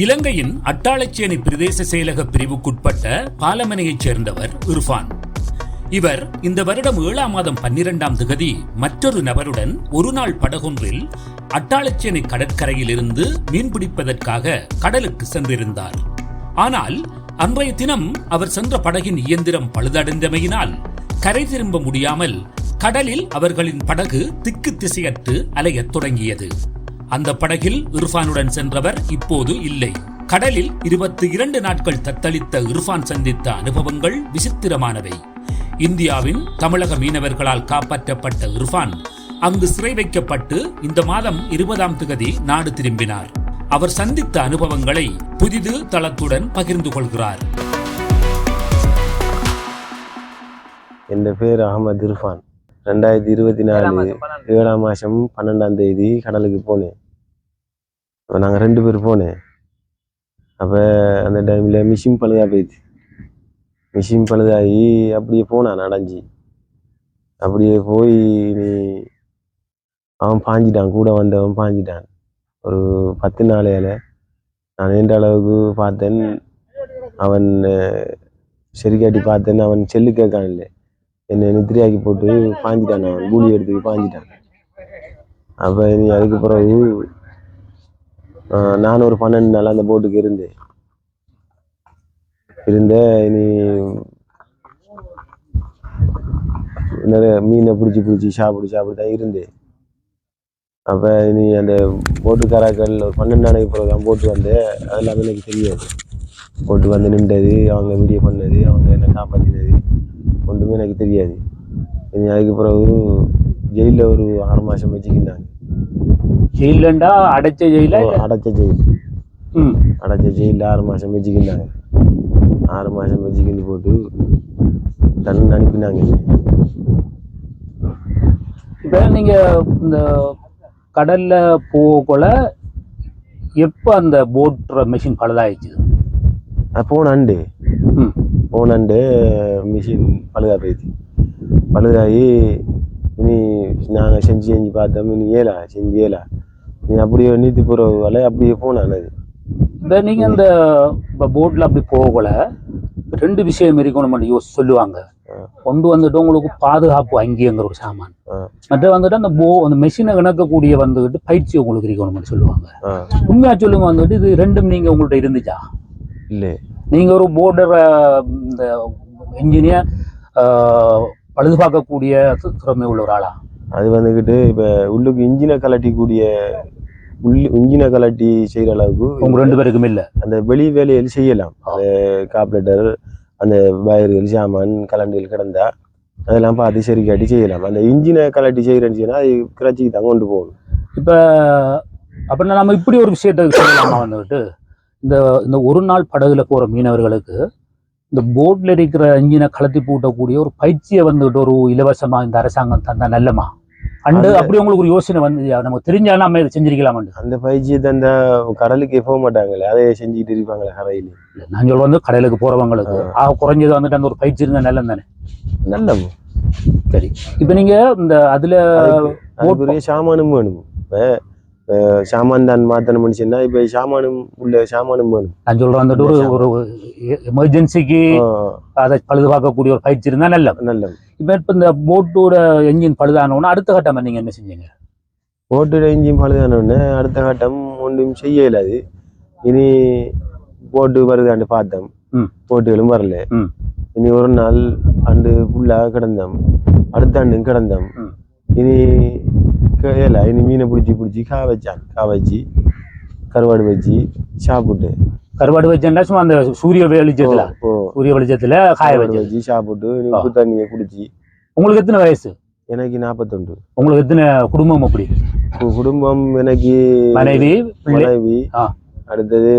இலங்கையின் அட்டாளச்சேனை பிரதேச செயலக பிரிவுக்குட்பட்ட பாலமனையைச் சேர்ந்தவர் இர்ஃபான். இவர் இந்த வருடம் ஏழாம் மாதம் பன்னிரெண்டாம் திகதி மற்றொரு நபருடன் ஒரு நாள் படகொன்றில் அட்டாளச்சேனை கடற்கரையிலிருந்து மீன்பிடிப்பதற்காக கடலுக்கு சென்றிருந்தார். ஆனால் அன்றைய தினம் அவர் சென்ற படகின் இயந்திரம் பழுதடைந்தமையினால் கரை திரும்ப முடியாமல் கடலில் அவர்களின் படகு திக்கு திசையற்று அலையத் தொடங்கியது. அந்த படகில் இர்ஃபானுடன் சென்றவர் இப்போது இல்லை. கடலில் இருபத்தி இரண்டு நாட்கள் தத்தளித்த இர்ஃபான் சந்தித்த அனுபவங்கள் விசித்திரமானவை. இந்தியாவின் தமிழக மீனவர்களால் காப்பாற்றப்பட்ட இர்ஃபான் அங்கு சிறை வைக்கப்பட்டு இந்த மாதம் இருபதாம் திகதி நாடு திரும்பினார். அவர் சந்தித்த அனுபவங்களை புதிது தளத்துடன் பகிர்ந்து கொள்கிறார். என் பேர் அகமது இர்ஃபான். ரெண்டாயிரத்தி இருபத்தி நாலு ஏழாம் மாதம் பன்னெண்டாம் தேதி கடலுக்கு போனேன். அப்போ நாங்கள் ரெண்டு பேர் போனேன். அப்போ அந்த டைமில் மிஷின் பழுதா போயிடுச்சு. மிஷின் பழுதாகி அப்படியே போனான் அடைஞ்சி. அப்படியே போய் நீ அவன் பாஞ்சிட்டான் கூட வந்தவன் பாஞ்சிட்டான். ஒரு பத்து நாளையில நான் எந்த அளவுக்கு பார்த்தேன் அவன் சரிக்காட்டி பார்த்தேன் அவன் செல்லு கேட்கான் இல்லை. என்னை நித்திரையாக்கி போட்டு பாஞ்சிட்டான் நான் கூலி எடுத்து பாஞ்சிட்டான். அப்போ நீ அதுக்கு பிறகு நானும் நான் ஒரு பன்னெண்டு நாள் அந்த போட்டுக்கு இருந்தேன். இருந்தேன் இனி நிறைய மீனை பிடிச்சி பிடிச்சி சாப்பிடு சாப்பிட்டு தான் இருந்தேன். அப்போ இனி அந்த போட்டுக்காராக்கள் ஒரு பன்னெண்டு நாளைக்கு பிறகு தான் போட்டு வந்தேன் அதெல்லாம் எனக்கு தெரியாது. போட்டு வந்து நின்றது அவங்க வீடியோ பண்ணது அவங்க என்ன காப்பாற்றினது ஒன்றுமே எனக்கு தெரியாது. அதுக்கு பிறகு ஜெயிலில் ஒரு ஆறு மாதம் வச்சுக்கிட்டாங்க. ஜெயிலண்டா அடைச்ச ஜெயில அடைச்ச ஜெயில். அடைச்ச ஜெயிலில் ஆறு மாதம் வச்சுக்கிட்டாங்க. ஆறு மாதம் வச்சுக்கிட்டு போட்டு தன் அனுப்பினாங்க. இப்போ நீங்க இந்த கடல்ல போகல எப்போ அந்த போட்ற மெஷின் பழுதாயிடுச்சு? போன அண்டு மிஷின் பழுதா போயிடுச்சு பழுதாகி இனி நாங்கள் செஞ்சு செஞ்சு பார்த்தோம் இனி ஏலா செஞ்சு ஏலா நீ அப்படியே நீத்தி போகிற அப்படியே போனான் அது இப்போ நீங்க அந்த இப்போ போட்ல அப்படி போகல ரெண்டு விஷயம் இருக்கணும் யோசி சொல்லுவாங்க கொண்டு வந்துட்டு உங்களுக்கு பாதுகாப்பு அங்கேங்கிற ஒரு சாமான். மற்ற வந்துட்டு அந்த போ அந்த மெஷினை இணக்கக்கூடிய வந்துட்டு பயிற்சி உங்களுக்கு இருக்கணும்னு சொல்லுவாங்க ஆ உண்மையா சொல்லுங்க வந்துட்டு இது ரெண்டும் நீங்க உங்கள்ட்ட இருந்துச்சா இல்லை நீங்க ஒரு போர்டர் இந்த இன்ஜினியர் பழுது பார்க்கக்கூடிய தி- திறமை உள்ள ஒரு ஆளா? அது வந்துக்கிட்டு இப்போ உள்ளுக்கு இன்ஜினை கலட்டிக்கூடிய உள் இன்ஜினை கலட்டி செய்கிற அளவுக்கு உங்க ரெண்டு பேருக்கும் இல்ல? அந்த வெளி வேலைகள் செய்யலாம். அந்த கார்பரேட்டர் அந்த வயர்கள் சாமான் கலண்டில் கிடந்தா அதெல்லாம் பார்த்து சரி காட்டி செய்யலாம். அந்த இன்ஜினை கலட்டி செய்கிறேன்னு அது கிரச்சிக்கு தான் கொண்டு போகணும் இப்ப அப்படின்னா நம்ம இப்படி ஒரு விஷயத்தை வந்துட்டு இந்த இந்த ஒரு நாள் படகுல போற மீனவர்களுக்கு இந்த போட்ல இருக்கிற இன்ஜினை கலத்தி பூட்டக்கூடிய ஒரு பயிற்சியை வந்துட்டு ஒரு இலவசமா இந்த அரசாங்கம் தந்தா நல்லமா? அண்டு அப்படி உங்களுக்கு ஒரு யோசனை வந்து நமக்கு தெரிஞ்சா நம்ம இதை செஞ்சிருக்கலாம் அந்த பயிற்சியை அந்த கடலுக்கே போக மாட்டாங்களே அதை செஞ்சுக்கிட்டு இருப்பாங்களே கரையில் நான் சொல்ல வந்து கடலுக்கு போறவங்களுக்கு. ஆக குறைஞ்சது வந்துட்டு அந்த ஒரு பயிற்சி இருந்தா நல்லம் தானே? நல்ல சரி. இப்ப நீங்க இந்த அதுல சாமானும் வேணும். இப்போ சாமான் தான் மாற்றணும்னு சொன்னா இப்போ சாமானும் உள்ள சாமானும் வேணும். நான் சொல்றேன் வந்துட்டு ஒரு ஒரு எமர்ஜென்சிக்கு அதை பழுது பார்க்கக்கூடிய ஒரு பயிற்சி இருந்தா நல்ல நல்ல இப்ப இப்ப இந்த போட்டோட என்ஜின் பழுதானோன்னா அடுத்த கட்டம் நீங்க என்ன செஞ்சீங்க? போட்டு இன்ஜின் பழுதானோடனே அடுத்த கட்டம் ஒன்றும் செய்ய இயலாது இனி போட்டு வருதாண்டு பார்த்தோம். போட்டுகளும் வரல. இனி ஒரு நாள் ஆண்டு ஃபுல்லாக கிடந்தோம். அடுத்த ஆண்டும் கிடந்தோம். இனி ஏல இனி மீனை பிடிச்சி பிடிச்சி கா வச்சான் கா வச்சு கருவாடு வச்சு சாப்பிட்டு. கருவாடு வச்சேன்டா சும்மா அந்த சூரிய வெளிச்சத்துல. சூரிய வெளிச்சத்துல காய வச்சு. வச்சு சாப்பிட்டு. உப்பு தண்ணியை குடிச்சு. உங்களுக்கு எத்தனை வயசு? எனக்கு நாற்பத்தொண்டு உங்களுக்கு எத்தனை குடும்பம் அப்படி? குடும்பம் எனக்கு மனைவி மனைவி. அடுத்தது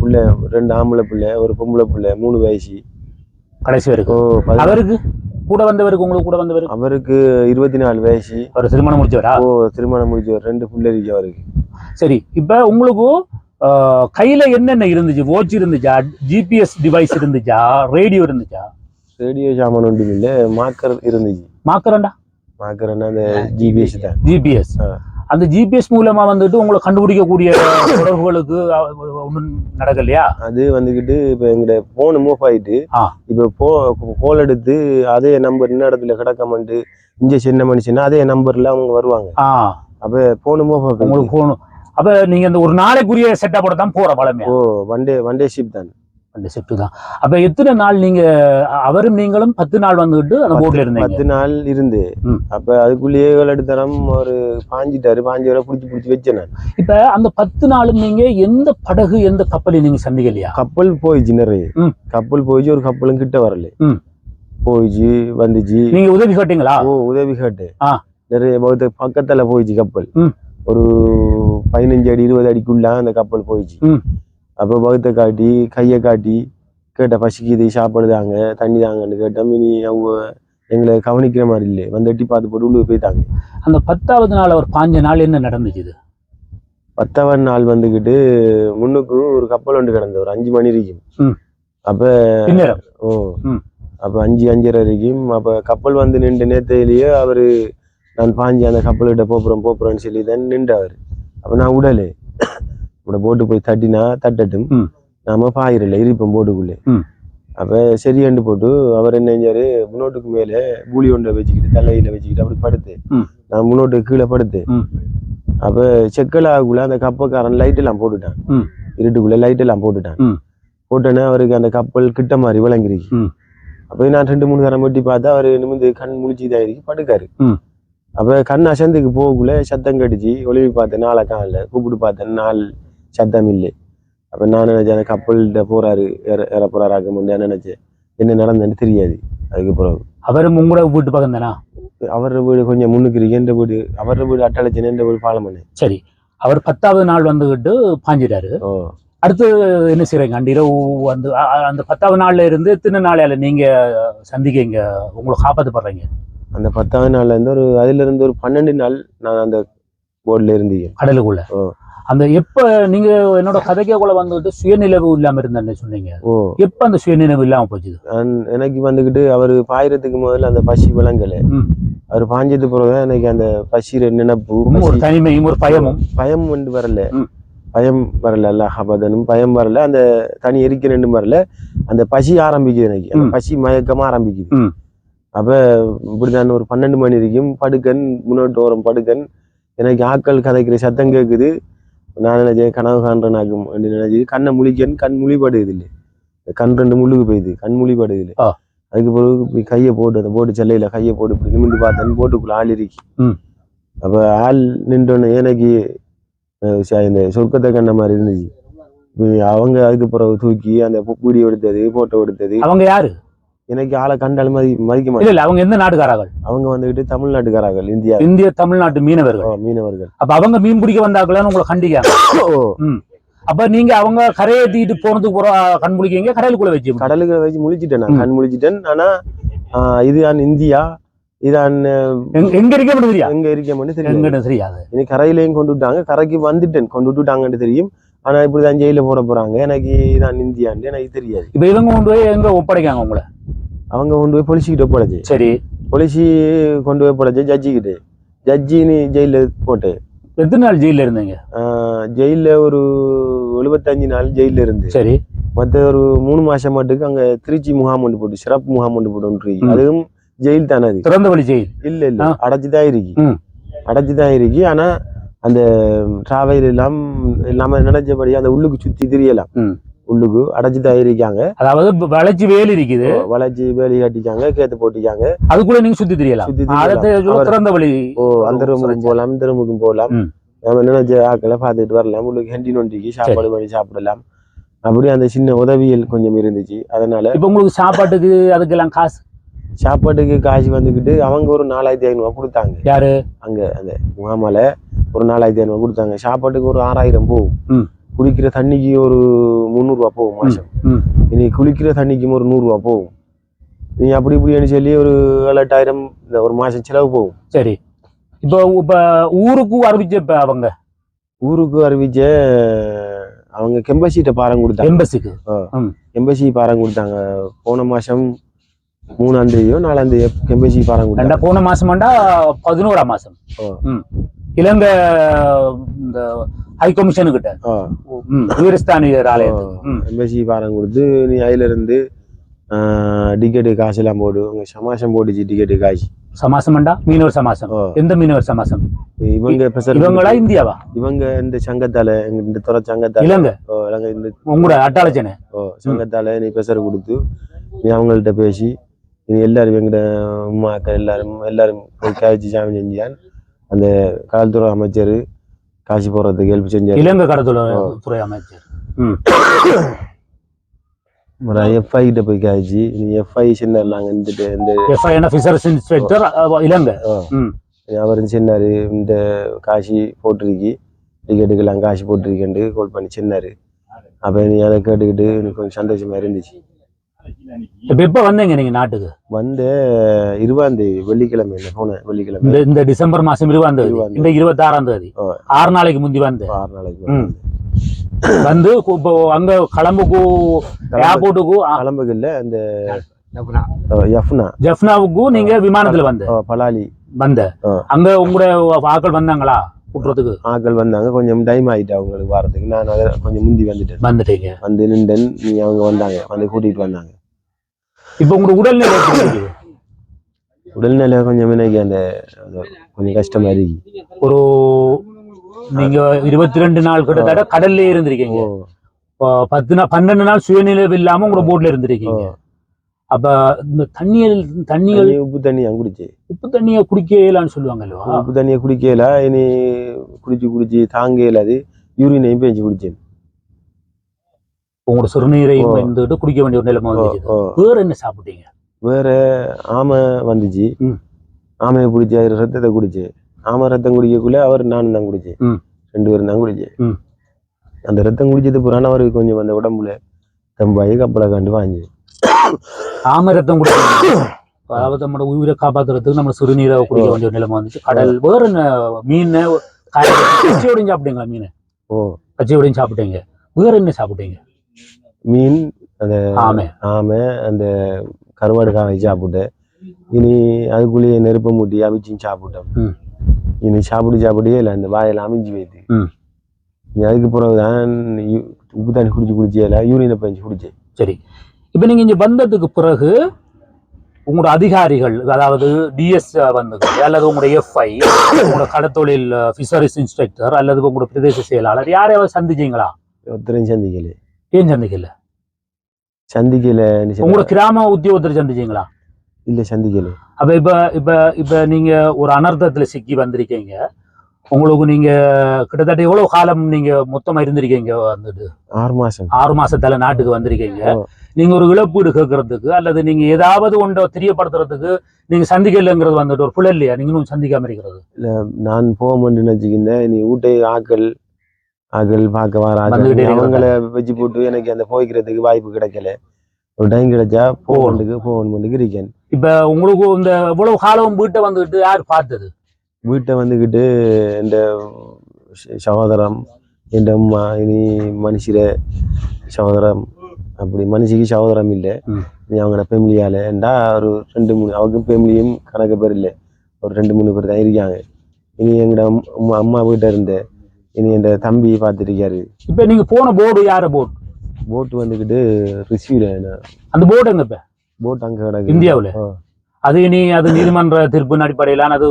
பிள்ளை ரெண்டு ஆம்பளை பிள்ளை ஒரு பொம்பளை பிள்ளை மூணு வயசு. கடைசி வரைக்கும். அவருக்கு? கூட வந்தவருக்கு உங்களுக்கு கூட வந்தவருக்கு? அவருக்கு இருபத்தி நாலு வயசு. அவர் திருமணம் முடிச்சவரா? ஓ திருமணம் முடிச்சு ரெண்டு பிள்ளை இருக்கு அவருக்கு. சரி இப்ப உங்களுக்கு கையில என்னென்ன இருந்துச்சு? வாட்ச் இருந்துச்சா? ஜிபிஎஸ் டிவைஸ் இருந்துச்சா? ரேடியோ இருந்துச்சா? ரேடியோ சாமான் ஒன்றும் இல்லை. மாக்கர் இருந்துச்சு. மாக்கரண்டா மாக்கர்னா அந்த ஜிபிஎஸ் தான். ஜிபிஎஸ். அந்த ஜிபிஎஸ் மூலமா வந்துட்டு உங்களை கண்டுபிடிக்கக்கூடிய தொடர்புகளுக்கு அஹ், ஒண்ணும் நடக்கலையா? அது வந்துக்கிட்டு இப்போ எங்கிட்ட போன் மூவ் ஆயிட்டு. இப்போ போ கோல் எடுத்து அதே நம்பர் இன்ன இடத்துல கிடக்கமெண்டு இங்கே சின்ன மனுஷன்னா அதே நம்பர்ல அவங்க வருவாங்க. அப்போ போன் மூவ் உங்களுக்கு போகணும் அப்ப நீங்க இந்த ஒரு நாளைக்குரிய செட்டப்போட தான் போற பழமையா? ஓ one day one day ship தான்? அந்த செட்டு தான். அப்ப எத்தனை நாள் நீங்க அவரும் நீங்களும் பத்து நாள் வந்துட்டு அந்த போட்ல இருந்தீங்க? பத்து நாள் இருந்து. அப்ப அதுக்குள்ளேயே எடுத்தரம் ஒரு பாஞ்சிட்டாரு. பாஞ்சு வரை புடிச்சு புடிச்சு வச்சேன் இப்ப அந்த பத்து நாளும் நீங்க எந்த படகு எந்த கப்பலை நீங்க சந்திக்கலையா? கப்பல் போயிடுச்சு நிறைய. கப்பல் போயிடுச்சு ஒரு கப்பலும் கிட்ட வரல. ம். போயிடுச்சு வந்துச்சு. நீங்க உதவி கேட்டீங்களா? ஓ உதவி கேட்டு. நிறைய பௌத்த பக்கத்துல போயிடுச்சு கப்பல். ஒரு பதினஞ்சு அடி இருபது அடிக்குள்ள அந்த கப்பல் போயிடுச்சு. அப்போ பௌத்த காட்டி கையை காட்டி கேட்ட பசிக்குது சாப்பாடு தாங்க தண்ணி தாங்கன்னு கேட்டோம் இனி அவங்க எங்களை கவனிக்கிற மாதிரி இல்லை. வந்து எட்டி பார்த்து போட்டு உள்ளே போயிட்டாங்க. அந்த பத்தாவது நாள் அவர் பாஞ்ச நாள் என்ன நடந்துச்சு பத்தாவது நாள் வந்துக்கிட்டு முன்னுக்கு ஒரு கப்பல் ஒன்று கிடந்தது. ஒரு அஞ்சு மணி வரைக்கும். அப்ப ஓ. அப்ப அஞ்சு அஞ்சரை வரைக்கும். அப்ப கப்பல் வந்து நின்று நேரத்திலேயே அவரு நான் பாஞ்சு அந்த கப்பல்கிட்ட போப்புறேன் போப்புறேன்னு சொல்லி தான் நின்றாரு. அப்ப நான் உடலே. இப்படி போட்டு போய் தட்டினா தட்டட்டும். நாம பாயிரல இருப்போம் போட்டுக்குள்ளே. அப்ப சரியாண்டு போட்டு அவர் என்ன செஞ்சாரு முன்னோட்டுக்கு மேல பூலி ஒன்றை வச்சுக்கிட்டு தலையில வச்சுக்கிட்டு அப்படி படுத்து. நான் முன்னோட்டுக்கு கீழே படுத்து. அப்ப செக்கலாகுள்ள அந்த கப்பக்காரன் லைட் எல்லாம் போட்டுட்டான். இருட்டுக்குள்ள லைட் எல்லாம் போட்டுட்டான். போட்டோன்னே அவருக்கு அந்த கப்பல் கிட்ட மாதிரி விளங்கிருக்கு. அப்ப நான் ரெண்டு மூணு தரம் வெட்டி பார்த்தா அவர் நிமிந்து கண் முழிச்சு இதாயிருக்கு படுக்காரு. அப்ப கண் அசந்துக்கு போகக்குள்ள சத்தம் கடிச்சு ஒளிவி பார்த்தேன் நாளை காணல கூப்பிட்டு பார்த்தேன் நாள் சத்தம் இல்லை அப்ப நான் நினைச்சேன் அந்த கப்பல்கிட்ட போறாரு ஏற ஏற போறாராக்க முடியாது நினைச்சேன் என்ன நடந்ததுன்னு தெரியாது அதுக்கு பிறகு. அவரும் உங்களோட வீட்டு பக்கம் தானா? அவர் வீடு கொஞ்சம் முன்னுக்கு இருக்கு என்ற வீடு அவர் வீடு அட்டளைச்சன் என்ற வீடு பாலம் பண்ணு சரி. அவர் பத்தாவது நாள் வந்துகிட்டு பாஞ்சிட்டாரு. ஓ. அடுத்து என்ன செய்றீங்க? அன்று இரவு வந்து அந்த பத்தாவது நாள்ல இருந்து எத்தனை நாளையில நீங்க சந்திக்கீங்க உங்களை காப்பாற்றப்படுறீங்க அந்த பத்தாவது நாள்ல இருந்து ஒரு அதுல இருந்து ஒரு பன்னெண்டு நாள் நான் அந்த போர்டில் இருந்தீங்க கடலுக்குள்ள. ஓ. அந்த எப்ப நீங்க என்னோட கதைக்குள்ள வந்துட்டு சுயநிலவு இல்லாம இருந்தேன்னு சொன்னீங்க. எப்ப அந்த சுயநினைவு இல்லாம போச்சு எனக்கு வந்துக்கிட்டு அவர் பாயிரத்துக்கு முதல்ல அந்த பசி விளங்கலை. அவர் பாஞ்சது பிறகுதான் எனக்கு அந்த பசிர நினைப்பு ஒரு பசி- தனிமையும் ஒரு பயமும். பயம் வந்து வரல. பயம் வரல அல்லாஹபதனும் பயம் வரல அந்த தனி எரிக்க ரெண்டும் வரல. அந்த பசி ஆரம்பிக்குது எனக்கு. அந்த. பசி மயக்கமா ஆரம்பிக்குது. அப்ப இப்படிதான் ஒரு பன்னெண்டு மணி வரைக்கும் படுக்கன் முன்னோட்டு ஓரம் படுக்கன். எனக்கு ஆட்கள் கதைக்கிற சத்தம் கேட்குது நான் நினைச்சேன் கனவு காண்றனாகும் அப்படின்னு நினைச்சு கண்ணை முழிக்கன் கண் முழிப்படுது இல்லை கண் ரெண்டு முள்ளுக்கு போயிடுது கண் முழிப்படுது இல்லை. அதுக்கு பிறகு இப்படி கையை போட்டு அந்த போட்டு செல்லையில கையை போட்டு இப்படி நிமிந்து பார்த்தேன் போட்டுக்குள்ள ஆள் இருக்கு. அப்ப ஆள் நின்றோன்னு எனக்கு இந்த சொர்க்கத்தை கண்ட மாதிரி இருந்துச்சு. அவங்க அதுக்கு பிறகு தூக்கி அந்த வீடியோ எடுத்தது போட்டோ எடுத்தது. அவங்க யாரு? எனக்கு ஆளை கண்டாலும் மதி மதிக்க மாட்டேன் இல்ல அவங்க எந்த நாட்டுக்காரர்கள்? அவங்க வந்துகிட்டு தமிழ்நாட்டுக்காரர்கள் இந்தியா இந்திய தமிழ்நாட்டு மீனவர்கள். மீனவர்கள். அப்ப அவங்க மீன் பிடிக்க வந்தாக்கலான்னு உங்களை கண்டிக்காங்க அப்ப நீங்க அவங்க கரையை தீட்டு போனதுக்கு போற கண் பிடிக்கீங்க கரையிலுக்குள்ள வச்சு கடலுக்கு வச்சு முழிச்சிட்டேன் நான். கண் முழிச்சிட்டேன். ஆனா இதுதான் இந்தியா இதான் எங்க- எங்க இருக்க மட்டும் தெரியா? எங்க இருக்கேன்னு தெரியும் எங்கிட்ட தெரியாது. இனி கரையிலையும் கொண்டு விட்டாங்க கரைக்கு வந்துட்டேன் கொண்டு விட்டுட்டாங்கன்னு தெரியும். ஆனா இப்படிதான் ஜெயில போட போறாங்க. எனக்கு இதான் இந்தியான்னு எனக்கு தெரியாது. இப்ப இவங்க கொண்டு போய் எங்க ஒப்படைக்காங்க உங்களை? அவங்க கொண்டு போய் பொலிசிக்கிட்ட ஒப்படைச்சு சரி. பொலிசி கொண்டு போய் ஒப்படைச்சு ஜட்ஜி கிட்ட. ஜட்ஜி நீ ஜெயில போட்டு. எத்தனை நாள் ஜெயில இருந்தீங்க? ஜெயில்ல ஒரு எழுபத்தஞ்சு நாள் ஜெயில இருந்து. சரி. மத்த ஒரு மூணு மாசம் மட்டுக்கு அங்க திருச்சி முகாம் ஒன்று போட்டு சிறப்பு முகாம் ஒன்று போட்டு. அதுவும் ஜெயில் தானே அது. திறந்த வழி ஜெயில் இல்ல இல்ல. ஆ. அடைச்சுதான் இருக்கு. ம். அடைச்சுதான் இருக்கு. ஆனா அந்த டிராவல் எல்லாம் நம்ம நினைச்சபடி அந்த உள்ளுக்கு சுத்தி தெரியலாம். உள்ளுக்கு அடைச்சுதான் இருக்காங்க. அதாவது வளைச்சு வேல் இருக்குது. வளைச்சி வேலி கட்டிக்காங்க கேத்து போட்டிக்காங்க அதுக்குள்ள நீங்க சுத்தி தெரியலாம். திறந்த வழி. ஓ அந்த ரூமுக்கும் போகலாம் இந்த ரூமுக்கும் போகலாம். நம்ம நினைச்ச ஆக்களை பார்த்துட்டு வரலாம். உள்ளுக்கு ஹெண்டி நொண்டிக்கு சாப்பாடு பண்ணி சாப்பிடலாம். அப்படி அந்த சின்ன உதவியல் கொஞ்சம் இருந்துச்சு. அதனால இப்ப உங்களுக்கு சாப்பாட்டுக்கு அதுக்கெல்லாம் காசு? சாப்பாட்டுக்கு காசு வந்துக்கிட்டு அவங்க ஒரு நாலாயிரத்தி ஐநூறுவா கொடுத்தாங்க. யாரு? அங்க அந்த முகாமால ஒரு நாலாயிரத்தி ஐநூறுவா கொடுத்தாங்க. சாப்பாட்டுக்கு ஒரு ஆறாயிரம் போகும். ம். குடிக்கிற தண்ணிக்கு ஒரு முந்நூறுவா போகும் மாசம். ம். இனி குளிக்கிற தண்ணிக்கும் ஒரு நூறுரூவா போகும். நீ அப்படி இப்படின்னு சொல்லி ஒரு ஏழு எட்டாயிரம் இந்த ஒரு மாசம் செலவு போகும். சரி. இப்போ இப்ப ஊருக்கு அறிவிச்ச இப்ப அவங்க? ஊருக்கு அறிவிச்ச அவங்க கெம்பசிட்ட பாரம் கொடுத்தாங்க. எம்பசிக்கு எம்பசி பாரம் கொடுத்தாங்க. போன மாசம் மூணாம் தேதியோ நாலாம் தேதியோ கெம்பசி பாரம் கொடுத்தாங்க. போன மாசமாண்டா பதினோராம் மாசம்? இலங்கை ஹை கமிஷனு கிட்ட. ஓ ம், உயிரிஸ்தானியர் ஆலயத்துக்கு ம். எம்பசி பாரம் கொடுத்து நீ அதுல இருந்து டிக்கெட்டு காசு எல்லாம் போடு. உங்க சமாசம் போட்டுச்சு டிக்கெட்டு காசு. சமாசம்டா மீனவர் சமாசம். எந்த மீனவர் சமாசம்? இவங்க இவங்களா இந்தியாவா? இவங்க இந்த சங்கத்தால இந்த துறை சங்கத்தால. இலங்கை. இந்த உங்களோட அட்டாளச்சனை. ஓ சங்கத்தால நீ பெசர் கொடுத்து நீ அவங்கள்ட்ட பேசி நீ எல்லாரும் எங்கட உமாக்கள் எல்லாரும் எல்லாரும் போய் காய்ச்சி சாமி செஞ்சான் அந்த காவல்துறை அமைச்சர் காசி போடுறதுக்கு ஹெல்ப் செஞ்சார். இலங்கை கடத்தொழில் துறை அமைச்சர். ஒரு எஃப்ஐ கிட்ட போய் காய்ச்சி நீ எஃப்ஐ சின்ன நாங்க இருந்துட்டு இந்த எஃப்ஐஎன் ஃபிஷர்ஸ் இன்ஸ்பெக்டர் இலங்கை. அவர் சொன்னாரு இந்த காசி போட்டிருக்கி. டிக்கெட்டுக்கெல்லாம் காசு போட்டிருக்கேன்ட்டு கால் பண்ணி சொன்னாரு. அப்போ நீ அதை கேட்டுக்கிட்டு எனக்கு கொஞ்சம் சந்தோஷமா இருந்துச்சு. இப்ப எப்ப வந்தீங்க நீங்க நாட்டுக்கு? வந்து இருபதாம் தேதி வெள்ளிக்கிழமை போனேன் வெள்ளிக்கிழமை. இந்த இந்த டிசம்பர் மாசம் இருபதாம் தேதி. இந்த இருபத்தி ஆறாம் தேதி. ஆறு நாளைக்கு முந்தி வந்து ஆறு நாளைக்கு. வந்து. இப்போ அங்க கிளம்புக்கு ஏர்போர்ட்டுக்கு கிளம்புகள்ல அந்த ஓ, யஃப்னா ஜெஃப்னாவுக்கு நீங்க விமானத்துல வந்த பலாலி. வந்த. அங்க உங்களுடைய ஆட்கள் வந்தாங்களா? கூட்டுறதுக்கு? ஆட்கள் வந்தாங்க. கொஞ்சம் டைம் ஆயிட்டு அவங்களுக்கு வரதுக்கு நான் கொஞ்சம் முந்தி வந்துட்டேன். வந்துட்டீங்க. வந்து நின்றேன் நீ அவங்க வந்தாங்க. வந்து கூட்டிட்டு வந்தாங்க. இப்போ உங்களோட உடல்நிலை எப்படி இருக்குது? உடல்நிலை கொஞ்சம் எனக்கு அந்த கொஞ்சம் கஷ்டமா இருக்கு. ஒரு நீங்க இருபத்தி ரெண்டு நாள் கிட்டத்தட்ட கடல்ல இருந்திருக்கீங்க. பத்து நாள் பன்னெண்டு நாள் சுயநிலைவு இல்லாம உங்களோட போட்ல இருந்திருக்கீங்க. அப்ப இந்த தண்ணியல் தண்ணிகள் தண்ணி உப்பு தண்ணி அங்க குடிச்சு. உப்பு தண்ணியை குடிக்கலான்னு சொல்லுவாங்க அல்லவா உப்பு தண்ணியை குடிக்கல இனி குடிச்சு குடிச்சு தாங்க இயலாது. யூரினையும் பேஞ்சு குடிச்சேன். உங்களோட சிறுநீரையும். வந்துட்டு குடிக்க வேண்டிய ஒரு நிலைமை வந்துச்சு. வேற என்ன சாப்பிட்டீங்க? வேற ஆமை வந்துச்சு. ஆமையை பிடிச்சி அது ரத்தத்தை குடிச்சு. ஆமை ரத்தம் குடிக்கக்குள்ள அவர் நானும் தான் குடிச்சேன். ரெண்டு பேரும் தான் குடிச்சேன். அந்த ரத்தம் குடிச்சது புறான அவருக்கு கொஞ்சம் அந்த உடம்புல தம்பாயி கப்பலை கண்டு வாங்கி ஆமை ரத்தம் குடிக்கணும்? அதாவது நம்மளோட உயிரை காப்பாத்துறதுக்கு நம்ம சிறுநீரை குடிக்க வேண்டிய நிலைமை வந்துச்சு. கடல் வேற என்ன மீன் கச்சியோடையும் சாப்பிட்டீங்களா மீன்? ஓ. கச்சியோடையும் சாப்பிட்டீங்க. வேற என்ன சாப்பிட்டீங்க? மீன் அந்த ஆமை. அந்த கருவாடு காவை சாப்பிட்டேன் இனி அதுக்குள்ளேயே நெருப்பை மூட்டி அவிச்சும் சாப்பிட்டோம். இனி சாப்பிட்டு சாப்பிட்டே இல்லை அந்த வாயில் அமைஞ்சு. இனி அதுக்கு பிறகுதான் உப்பு தண்ணி குடிச்சு குடிச்சே இல்லை யூரினை பஞ்சு குடிச்சேன். சரி. இப்போ நீங்க இங்க வந்ததுக்கு பிறகு உங்களோட அதிகாரிகள் அதாவது டிஎஸ் வந்தது அல்லது உங்களோட எஃப்ஐ உங்களோட கடத்தொழில் ஃபிஷரிஸ் இன்ஸ்பெக்டர் அல்லது உங்களோட பிரதேச செயலாளர் யாரையாவது சந்திச்சீங்களா? ஒருத்தரையும் சந்திக்கல. ஏன் சந்திக்கல? சந்திக்கல உங்களோட கிராம உத்தியோகத்தர் சந்திச்சீங்களா? இல்ல சந்திக்கல. அப்ப இப்ப இப்ப இப்ப நீங்க ஒரு அனர்த்தத்துல சிக்கி வந்திருக்கீங்க. உங்களுக்கு நீங்க கிட்டத்தட்ட எவ்வளவு காலம் நீங்க மொத்தமா இருந்திருக்கீங்க வந்துட்டு? ஆறு மாசம். ஆறு மாசத்துல நாட்டுக்கு வந்திருக்கீங்க. நீங்க ஒரு இழப்பீடு கேட்கறதுக்கு அல்லது நீங்க ஏதாவது ஒன்றை தெரியப்படுத்துறதுக்கு நீங்க சந்திக்கலைங்கிறது வந்துட்டு ஒரு புள்ள இல்லையா? நீங்களும் சந்திக்காம இருக்கிறது. நான் போக மாட்டேன்னு நினைச்சுக்கிட்டேன். நீ ஊட்டை ஆக்கள் ஆக்கள் பார்க்க வர ஆக்கள் வந்துகிட்டே நீ இருக்காங்க. அவங்கள வச்சு போட்டு எனக்கு அந்த போய்க்கிறதுக்கு வாய்ப்பு கிடைக்கல. ஒரு டைம் கிடைச்சா போகணுக்கு போகணுக்கு இருக்கேன். இப்ப உங்களுக்கு இந்த இவ்வளவு காலம் வீட்டை வந்துட்டு யார் பார்த்தது? வீட்டை வந்துக்கிட்டு இந்த சகோதரம் என் அம்மா இனி மனுஷிர சகோதரம். அப்படி மனுஷிக்கு சகோதரம் இல்லை. நீ அவங்களோட ஃபேமிலியால் ஏண்டா ஒரு ரெண்டு மூணு அவங்க ஃபேமிலியும் கணக்கு பேர் இல்லை. ஒரு ரெண்டு மூணு பேர் தான் இருக்காங்க. இனி எங்களோட அம்மா அம்மா வீட்டை இருந்து இனி என் தம்பி பார்த்துருக்காரு. இப்ப நீங்க போன போர்டு யார போர்டு போட் வந்துக்கிட்டு ரிசீவ் அந்த போர்டு எங்க இப்ப? போட் அங்கே கிடக்கு. இந்தியாவுல. அது இனி அது நீதிமன்ற தீர்ப்பின் அடிப்படையிலான அது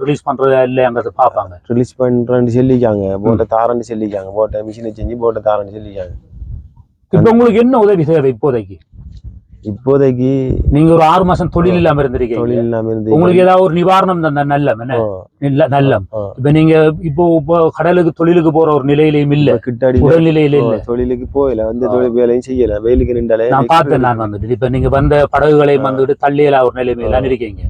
ரிலீஸ் பண்றதா இல்லையாங்கிறத பார்ப்பாங்க? ரிலீஸ் பண்ணுறேன்னு சொல்லிக்காங்க. போட்டை தாரன்னு சொல்லிக்காங்க. போட்டை மிஷினை செஞ்சு போட்டை தாரன்னு சொல்லிக்காங்க. இப்ப உங்களுக்கு என்ன உதவி தேவை இப்போதைக்கு? இப்போதைக்கு நீங்க ஒரு ஆறு மாசம் தொழில் இல்லாம இருந்திருக்கீங்க. தொழில் இல்லாமல் இருந்து உங்களுக்கு ஏதாவது ஒரு நிவாரணம் தந்த நல்லம் என்ன? நல்லம். இப்ப நீங்க இப்போ இப்போ கடலுக்கு தொழிலுக்கு போற ஒரு நிலையிலையும் இல்ல. கிட்டாடி உடல்நிலையில இல்ல. தொழிலுக்கு போகல. வந்து. தொழில் வேலையும் செய்யல. வெயிலுக்கு நின்றாலே நான் பார்த்தேன் நான் வந்துட்டு இப்ப நீங்க வந்த படகுகளையும் வந்துட்டு தள்ளியலா ஒரு நிலைமையில இருக்கீங்க.